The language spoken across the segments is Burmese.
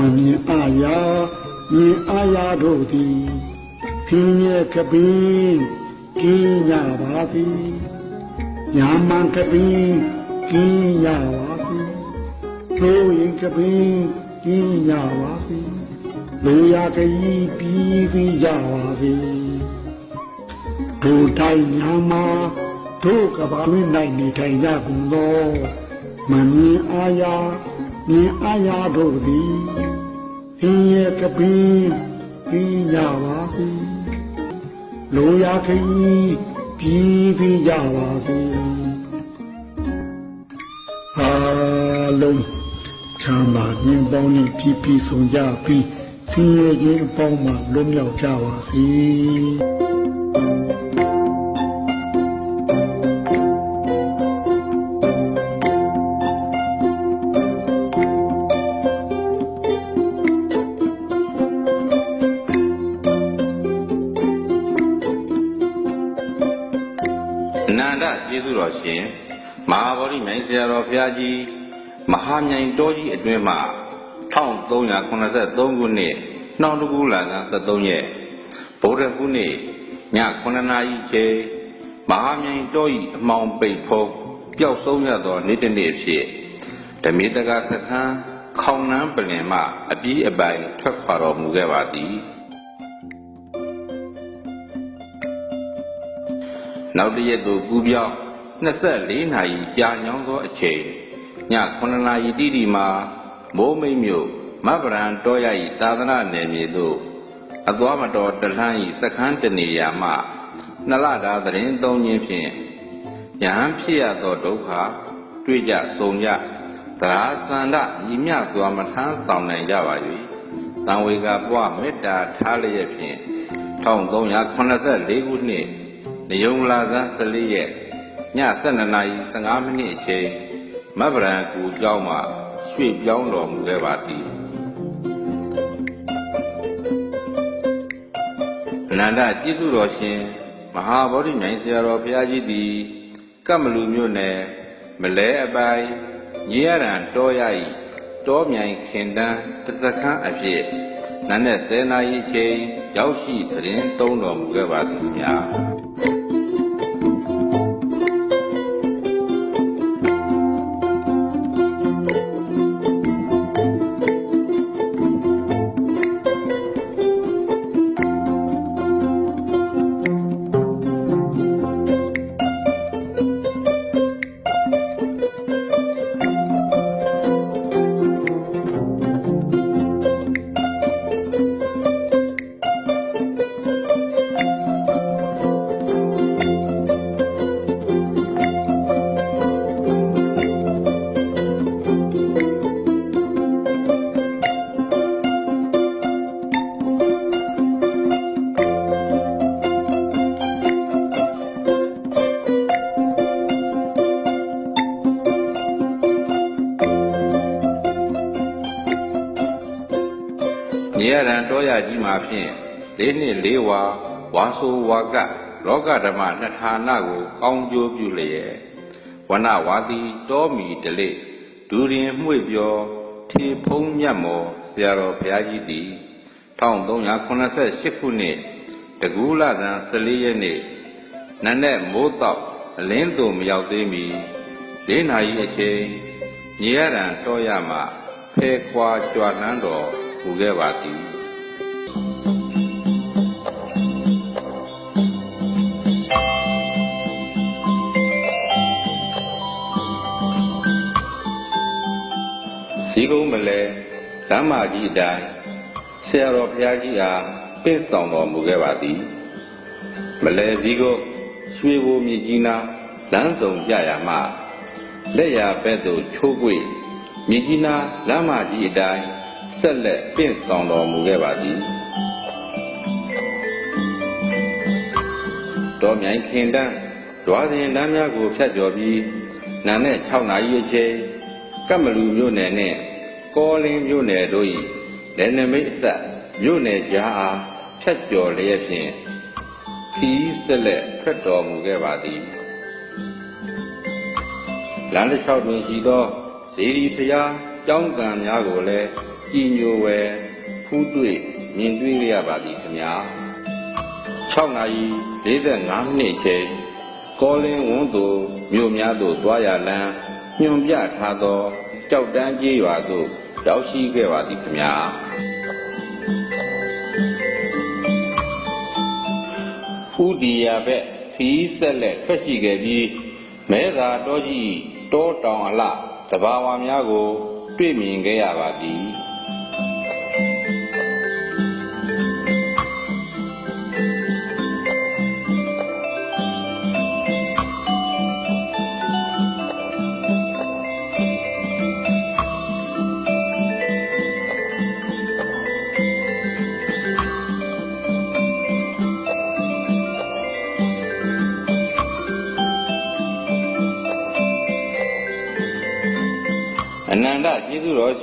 မမြင်အာယာမြင်အာယာတို့သည်ခင်းရဲ့ကပင်ကင်းကြပါစေညာမန်ကပင်ကင်းကြပါစေလိုရင်ကပင်ကင်းကြပါစေလိုရာကကြီးပြီးစီကြပါစေဒိုတိုင်းညာမာတို့ကဘာမင်းနိုင်နေထိုင်ကြကုန်သောမမြင်အာယာမြင်အာယာတို့သည် ခင်းရဲ့ကပင်ကင်းကြပါစေလိုရာကကြီးပြီးစီကြပါစေအားလုံးချမ်းသာခြင်းပေါင်းနဲ့ပြည့်ပြည့်စုံကြပြီးဆင်းရဲခြင်းအပေါင်းမှလွတ်မြောက်ကြပါစေ အနန္တကျေးဇူးတော်ရှင်မဟာဗောဓိမြိုင်ဆရာတော်ဘုရားကြီးမဟာမြိုင်တော်ကြီးအတွင်းမှာ1383ခုနှစ်နှောင်းတကူလာက73ရက်ဗုဒ္ဓခုနှစ်ည9နာရီချိန်မဟာမြိုင်တော်ကြီးအမောင်ပိတ်ဖုံးပျောက်ဆုံးရသောနေ့တစ်နေ့ဖြစ်ဓမေတကခခန်းခေါင်နန်းပလင်မှအပြီးအပိုင်ထွက်ခွာတော်မူခဲ့ပါသည် နောက်တစ်ရက်သို့ကူးပြောင်း24နာရီကြာညောင်းသောအချိန်ည9နာရီတိတိမှာမိုးမိတ်မြို့မဗ္ဗရန်တောရ၏သာသနာနယ်မြေသို့အသွားမတော်တလှမ်း၏စခန်းတနေရာမှနလတာသတင်းသုံးခြင်းဖြင့်ယဟန်ဖြစ်ရသောဒုက္ခတွေ့ကြဆုံကြသရာသန္တညီမြစွာမထမ်းဆောင်နိုင်ကြပါ၍သံဝေကပွားမေတ္တာထားလျက်ဖြင့်1384ခုနှစ် နယုံလာဇန်14ရက်ည12နာရီ15မိနစ်အချိန်မဗ္ဗရန်ကူကျောင်းမှရွှေ့ပြောင်းတော်မူခဲ့ပါသည်အနန္တကျေးဇူးတော်ရှင်မဟာဗောဓိမြိုင်ဆရာတော်ဘုရားကြီးသည်ကမ္မလူမြို့နယ်မလဲအပိုင်းညီရရန်တောရ၏တောမြိုင်ခင်တန်းတသခန်းအဖြစ်နန်းနဲ့10နာရီအချိန်ရောက်ရှိသတင်းတုံးတော်မူခဲ့ပါသည်များ ရန်တောရကြီးမှာဖြင့်လေးနှစ်လေးဝါဝါဆိုဝါကလောကဓမ္မနှစ်ဌာနကို ကောင်းကျိုးပြုလျက်ဝနဝါတိတောမီတလေဒူရင်မှွေပြောထေဖုံးမြတ်မော်ဆရာတော်ဘုရားကြီးသည်1388ခုနှစ်တကူးလသံ14ရက်နေ့နတ်နဲ့မိုးတော့အလင်းသူမရောက်သေးမီ၄နာရီအချိန်မြေရန်တောရမှဖဲခွာကြွနှမ်းတော် မူခဲ့ပါသည်ဇီးကုန်းမလဲလမ်းမကြီးအတိုင်းဆရာတော်ဘုရားကြီးအားပင့်ဆောင်တော်မူခဲ့ပါသည်မလဲဇီးကုန်းရွှေဘိုမြကြီးနားလမ်းဆောင်ကြရမှလက်ရာဘက်သို့ချိုးကွေ့မြကြီးနားလမ်းမကြီးအတိုင်း ဆက်လက်ပင့်ဆောင်တော်မူခဲ့ပါသည်တော်မြိုင်ခင်တန်းဒွားစဉ်တန်းများကိုဖြတ်ကျော်ပြီးနာနဲ့6နာရီအချိန်ကမ္မလူမြို့နယ်နဲ့ကောလင်းမြို့နယ်တို့၏လက်နမိတ်အဆက်မြို့နယ်ကြားအားဖြတ်ကျော်လျက်ဖြင့်ခီးဆက်လက်ထွက်တော်မူခဲ့ပါသည်လမ်းတစ်လျှောက်တွင်ရှိသောဇေဒီဖျားကျောင်းကံများကိုလည်း ကြည်ညိုဝယ်ဖူးတွေ့မြင်တွေ့ရပါသည်ခင်ဗျာ6နာရီ45မိနစ်ချိန်ကောလင်းဝန်းသူမြို့များသို့တွားရလမ်းညွန်ပြထားသောကြောက်တန်းကြီးရွာသို့ရောက်ရှိခဲ့ပါသည်ခင်ဗျာဥဒီယာဘက်ခီးဆက်လက်ထွက်ရှိခဲ့ပြီးမဲသာတော်ကြီးတောတောင်အလှသဘာဝများကို တွေ့မြင်ခဲ့ရပါသည်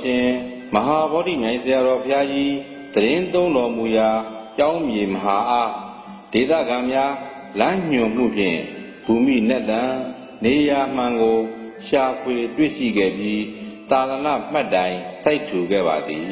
ရှင်မဟာဗောဓိမြိုင်ဆရာတော်ဘုရားကြီးတရင်သုံးတော်မူရာကျောင်းမြေမဟာအားဒေသခံများလမ်းညွှန်မှုဖြင့်ဘူမိနက်လံနေရာမှန်ကို ရှာဖွေတွေ့ရှိခဲ့ပြီးသာသနာမှတ်တိုင်စိုက်ထူခဲ့ပါသည်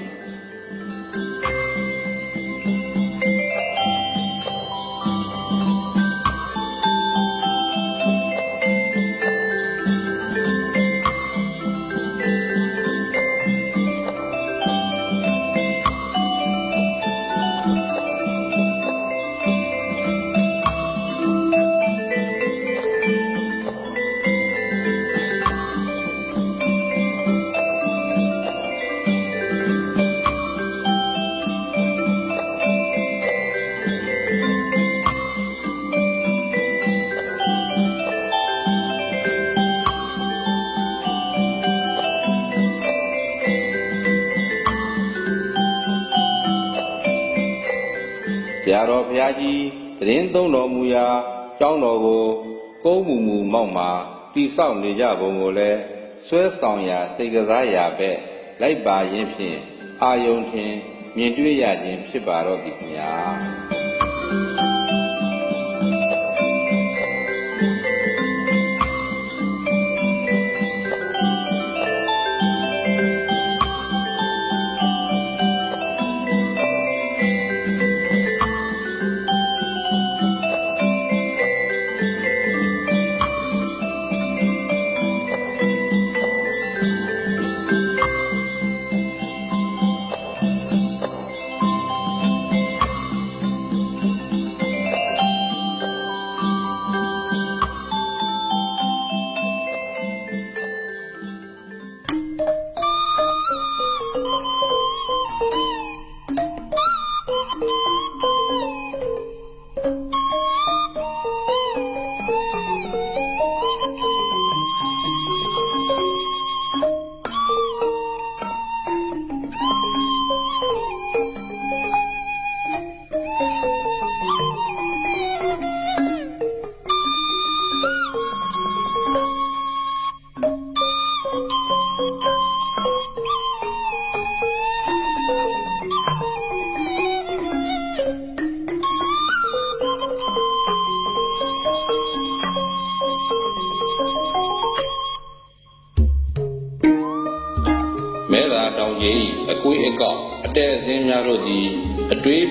ဘုရားကြီးတရင်သုံးတော်မူရာကျောင်းတော်ကိုကုန်းမူမူမောက်မှာတိဆောက်နေကြပုံကိုလည်းဆွဲဆောင်ရာစိတ်ကစားရာဘက်လိုက်ပါရင်းဖြင့်အာယုံထင်မြင်တွေ့ရခြင်းဖြစ်ပါတော့သည်ခင်ဗျာ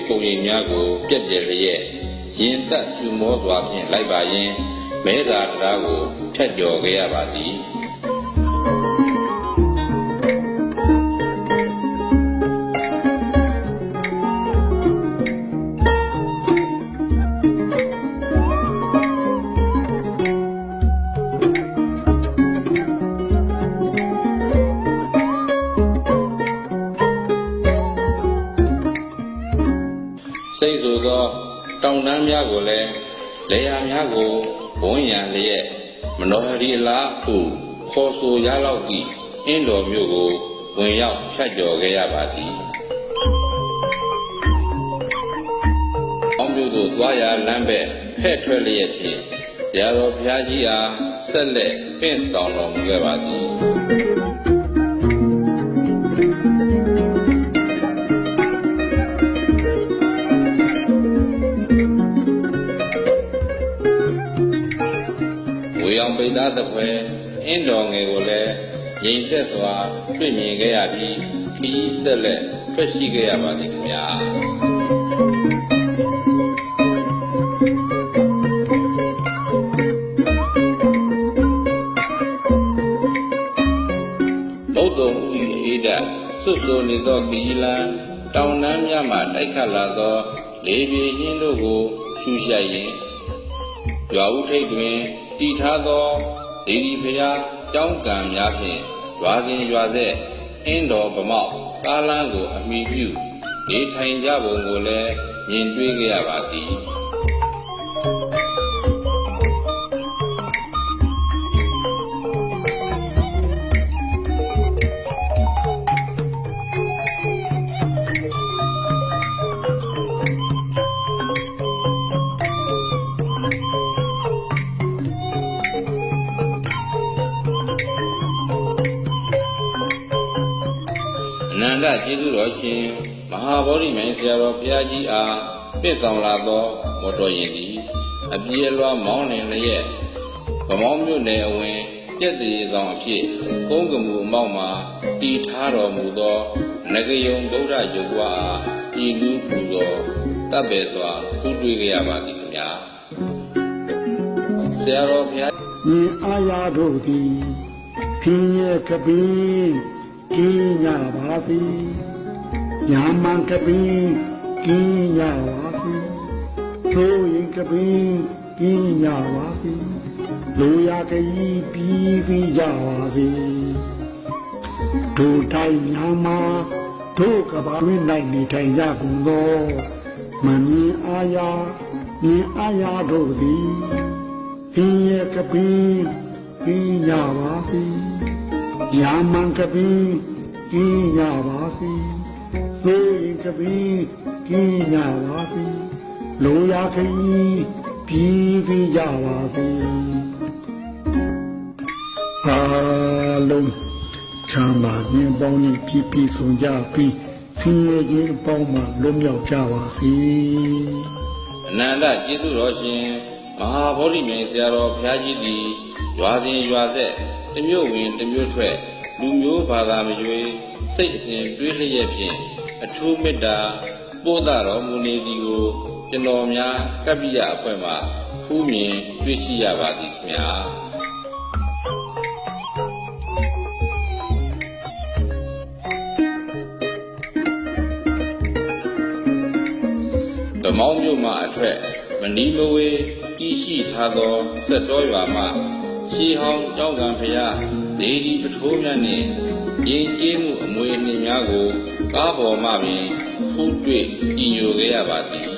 ပုံရိပ်များကိုပြက်ပြက်လျက်ရင်သက်စုမောစွာဖြင့်လိုက်ပါရင်းမဲသာတရားကိုဖြတ်ကျော်ခဲ့ရပါသည် ကိုလည်းလေယာများကိုဘုံရန်လျက်မနောဟရီအလားဟုခေါ်ဆိုရလောက်သည့်အင်းတော်မျိုးကိုဝင်ရောက်ဖြတ်ကျော်ခဲ့ရပါသည်။အောင်မျိုးတို့သွားရာလမ်းဘက်ဖဲ့ထွက်လျက်ဖြင့်ရတော်ဘုရားကြီးအားဆက်လက်ပင့်ဆောင်တော်မူခဲ့ပါသည်။ င်ပိတ်သားသပွဲအင်းတော်ငယ်ကိုလည်းငြိမ်သက်စွာတွေ့မြင်ခဲ့ရပြီးခရီးဆက်လက်ထွက်ရှိခဲ့ရပါသည်ခင်ဗျာဘုဒ္ဓံဥဤအေဒဆွတ်ဆိုနေသောခရီးလန်းတောင်တန်းများမှတိုက်ခတ်လာသောလေပြေညင်းတို့ကိုရှူရှိုက်ရင်ကြွားဥထိတ်တွင် တည်ထားသောဇေဒီဖျားကြောင်းကံများဖြင့်ရွာစဉ်ရွာသက်အင်းတော်ဗမောက်ကားလန်းကိုအမိပြုနေထိုင်ကြပုံကိုလည်းမြင်တွေ့ကြရပါသည် အနန္တကျေးဇူးတော်ရှင်မဟာဗောဓိမြိုင်ဆရာတော်ဘုရားကြီးအားပြည့်ဆောင်လာသောမော်တော်ယာဉ်သည်အပြေအလွှာမောင်းနှင်လျက်ဗမောင်းမြို့နယ်အဝင်ပြည့်စည်ဆောင်အဖြစ်ကုန်းကမူအမောက်မှာတည်ထားတော်မူသောငကယုံဗုဒ္ဓယုတ်ဝါအားဤလူပူသောတပ်ပေစွာထူးတွေ့ကြရပါသည်ခင်ဗျာဆရာတော်ဘုရားညီအာယာတို့သည်ဖင်းရဲ့ကပင် ကင်းကြပါစေညာမန်ကပင်ကင်းကြပါစေထိုးရင်ကပင်ကင်းကြပါစေလူရကကြီးပြီးစီကြပါစေတို့တိုင်းညာမှာတို့ကဘာဝင်းနိုင်နေထိုင်ကြကုန်သောမမြင်အာယာမြင်အာယာတို့သည်ပင်ရကပင်ပင်ညပါစီ ယာမန်ကပင်ပင်ညပါစီသိုးရင်ကပင်ပင်ညပါစီလိုရာခရီးပြည်စီကြပါစီအာလုံးချမ်းသာခြင်းပေါင်းနဲ့ပြည့်ပြည့်စုံကြပြီးဆင်းရဲခြင်းပေါင်းမှလွတ်မြောက်ကြပါစေအနန္တကျေးဇူးတော်ရှင်မဟာဗောဓိမြိုင်ဆရာတော်ဘုရားကြီးသည် ရွာစဉ်ရွာသက်တစ်မျိုးဝင်တစ်မျိုးထွက်လူမျိုးဘာသာမရွေးစိတ်အစဉ်တွေးလျက်ဖြင့်အထူးမေတ္တာပို့တာတော်မူနေသည်ကိုကျွန်တော်များကပ္ပိယအဖွဲ့မှဖူးမြင်တွေ့ရှိရပါသည်ခင်ဗျာဓမ္မောင်းမြို့မှအထက်မနီးမဝေးပြည်ရှိထားသောသက်တော်ရွာမှ ရှီဟောင်းကြောင်းကံဖရာဒေဒီပထိုးမြတ်နှင့်ယဉ်ကျေးမှုအမွေအနှစ်များကို ကားပေါ်မှပင်ဖူးတွေ့ကြည်ညိုခဲ့ရပါသည်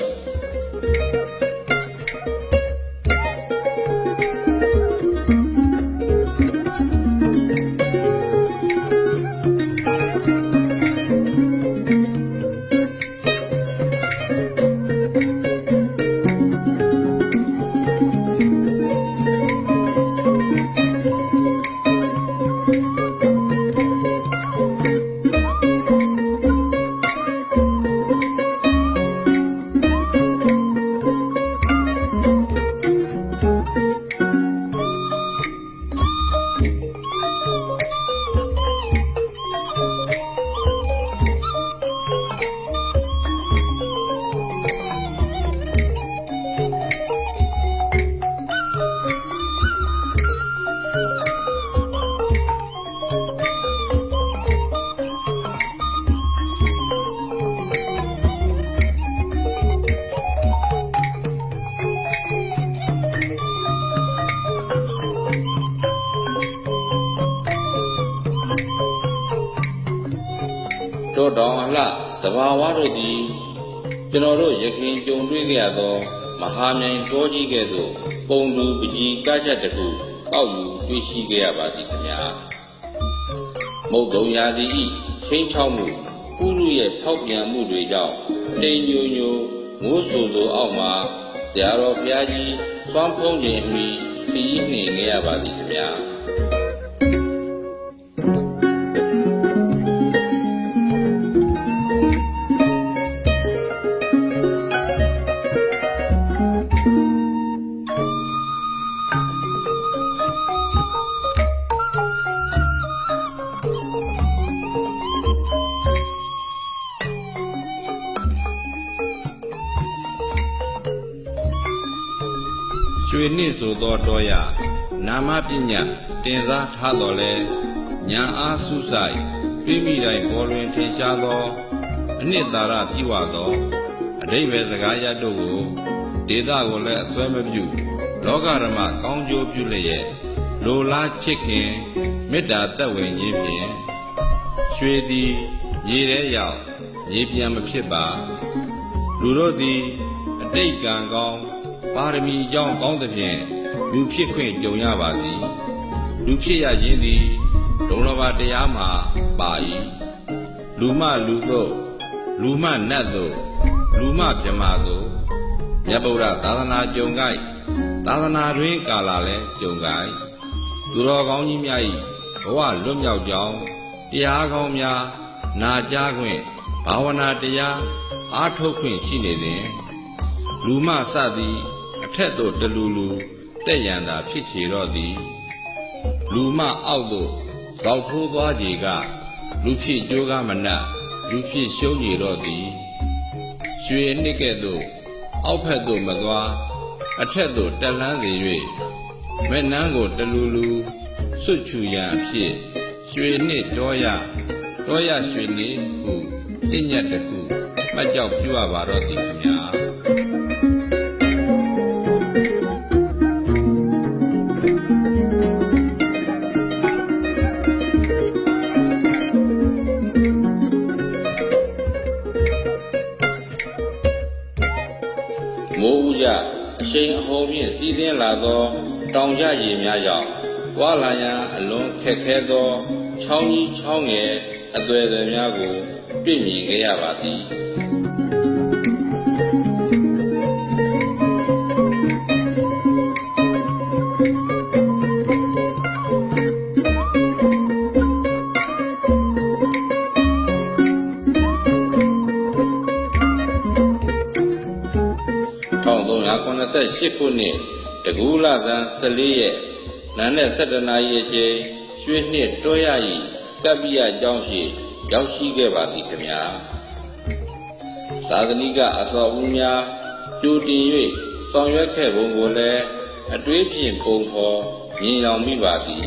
တောတောင်အလှသဘာဝတို့သည်ကျွန်တော်တို့ရခင်ကြုံတွေ့ကြရသော မဟာမြိုင်တောကြီးကဲ့သို့ပုံလူပကြီးကကြက်တစ်ခု ကောက်ယူတွေ့ရှိခဲ့ရပါသည်ခင်ဗျာမုတ်တုံရာသီဤချင်းချောက်မှုဥရုရဲ့ဖောက်ပြန်မှုတွေကြောင့်တိမ်ညိုညိုမိုးဆူဆူအောက်မှာဆရာတော်ဘုရားကြီးစွမ်းဖုံးခြင်းအမိခရီးနှင်ခဲ့ရပါသည်ခင်ဗျာ ရွှေနှင့်ဆိုသောတော်ရနာမပညာတင်စားထားတော်လဲညာအားစုဆိုင်ပြိမိတိုင်းပေါ်လွင်ထင်ရှားသော အနှစ်သာရပြည့်ဝသောအတိဘယ်စကားရတို့ကိုဒေသကိုလည်းအစွဲမပြုလောကဓမ္မကောင်းကျိုးပြုလျက်လိုလားချစ်ခင်မေတ္တာသက်ဝင်ခြင်းဖြင့်ရွှေသည်ရေထဲရောက်ရေပြန်မဖြစ်ပါလူတို့သည်အတိတ်ကံကောင်း ပါရမီကြောင်းကောင်းသဖြင့်လူဖြစ်ခွင့်ကြုံရပါသည်လူဖြစ်ရခြင်းသည်ဒုံလဘတရားမှာပါ၏လူမလူတို့လူမနတ်တို့လူမမြမတို့မြတ်ဗုဒ္ဓသာသနာကြုံကြိုက်သာသနာတွင်ကာလာလဲကြုံကြိုက်သူတော်ကောင်းကြီးများ၏ဘဝလွတ်မြောက်ကြောင်းတရားကောင်းများနာကြားခွင့်ဘာဝနာတရားအားထုတ်ခွင့်ရှိနေသည်လူမစသည်အ ထက်သို့တလူလူတက်ရန်သာဖြစ်ချေတော့သည် လူမအောက်သို့ကောက်ထိုးသွားကြကလူဖြစ်ကြိုးကားမနှက်လူဖြစ်ရှုံးကြတော့သည်ရွှေနှစ်ကဲ့သို့အောက်ဖက်သို့မသွားအထက်သို့တက်လန်းစေ၍မဲ့နန်းကိုတလူလူစွတ်ချူရန်အဖြစ်ရွှေနှစ်တော်ရတော်ရရွှေနှစ်ဟုတညတ်တခုမှတ်ကြောက်ပြုရပါတော့သည်ခင်ဗျာ ရှိန်အဟုန်ဖြင့်စီးသင်းလာသော တောင်ကြရည်များကြောင့်တွာလာရန်အလွန်ခက်ခဲသောချောင်းကြီးချောင်းငယ်အသွယ်သွယ်များကို တွေ့မြင်ခဲ့ရပါသည် 1388ခုနှစ်တကူလသန်14ရက်နန်းနဲ့17နာရီအချိန်ရွှေနှစ်တွဲရ၏ကပ္ပိယကျောင်းရှိရောက်ရှိခဲ့ပါသည်ခင်ဗျာသာသနိကအစောအဦးများကြိုတင်၍ဆောင်ရွက်ခဲ့ပုံကိုလည်းအတွေးဖြင့်ပုံဖော်မြင်ရောက်မိပါသည်